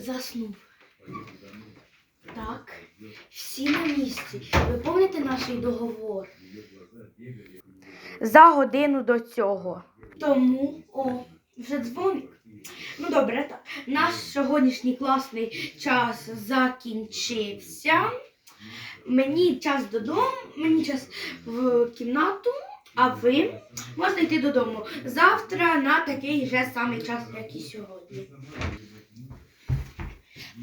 заснув. Так, всі на місці. Ви пам'ятаєте наш договор? За годину до цього. Тому, о, вже дзвонить. Ну добре, так. Наш сьогоднішній класний час закінчився. Мені час додому, мені час в кімнату, а ви можете йти додому. Завтра на такий же самий час, як і сьогодні.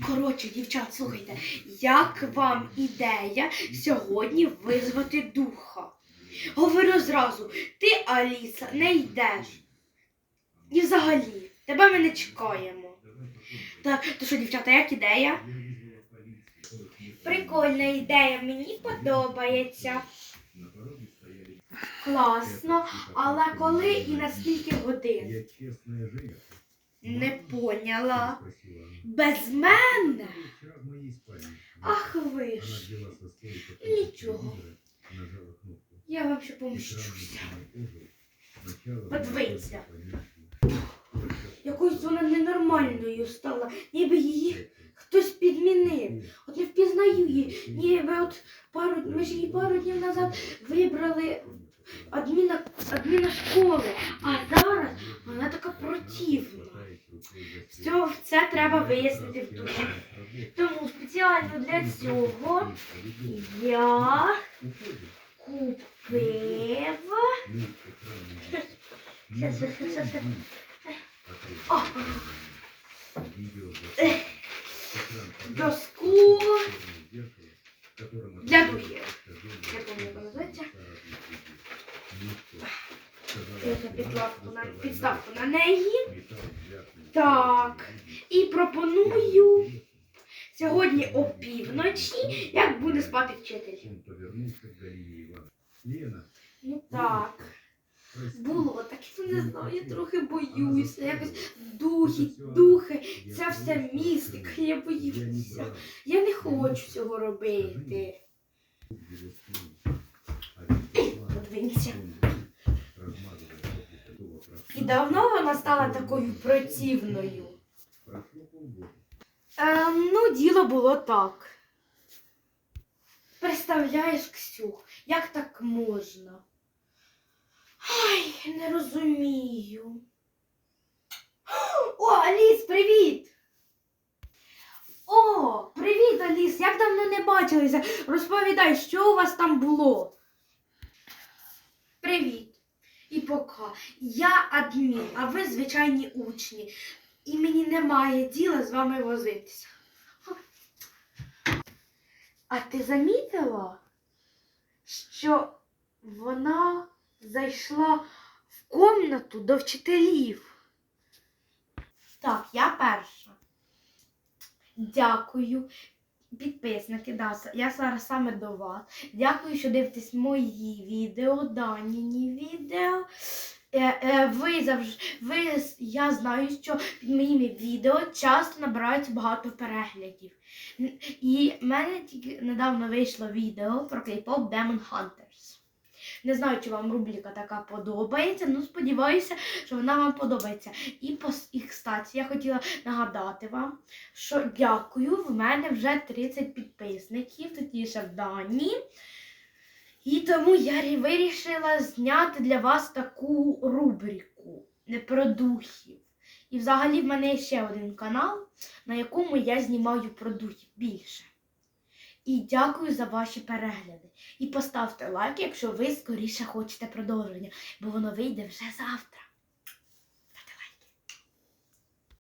Коротше, дівчат, слухайте, як вам ідея сьогодні визвати духа? Говорю зразу, ти, Аліса, не йдеш. І взагалі, тебе ми не чекаємо. Так, то що, дівчата, як ідея? Прикольна ідея, мені подобається. Класно, але коли і на скільки годин? Не поняла. Без мене? Ах ви ж. кнопку. Я вам ще помщуся. Подвинься. Якоюсь вона ненормальною стала, ніби її хтось підмінив. От не впізнаю її. Ніби от пару ми ж її пару днів назад вибрали адміна, адміна школи, а зараз вона така противна. Все, це треба вияснити в душі. Тому спеціально для цього я купив. О, доску для духів. Я помню, називається. Підставку на, підставку на неї. Так. І пропоную сьогодні опівночі, як буде спати вчитель. Ну так. Було так, я не знаю, я трохи боюся. Якось духи, духи, це все містика, я боюся. Я не хочу цього робити. Подивіться. Давно вона стала такою противною. Ем, ну, діло було так. Представляєш, Ксюх, як так можна? Ай, не розумію. О, Аліс, привіт! О, привіт, Аліс! Як давно не бачилися? Розповідай, що у вас там було? Привіт. І пока. Я адмін, а ви звичайні учні. І мені немає діла з вами возитися. А ти замітила, що вона зайшла в комнату до вчителів? Так, я перша. Дякую. Підписники, да, я зараз саме до вас. Дякую, що дивитесь мої відео, дані відео. Е, е, ви завжди, ви, я знаю, що під моїми відео часто набираються багато переглядів. І в мене тільки недавно вийшло відео про K-pop Demon Hunters. Не знаю, чи вам рубрика така подобається, ну сподіваюся, що вона вам подобається. І, пос- і кстати, я хотіла нагадати вам, що дякую, в мене вже 30 підписників, точніше в Данії. І тому я вирішила зняти для вас таку рубрику не про духів. І взагалі в мене є ще один канал, на якому я знімаю про духів більше. І дякую за ваші перегляди. І поставте лайк, якщо ви скоріше хочете продовження, бо воно вийде вже завтра.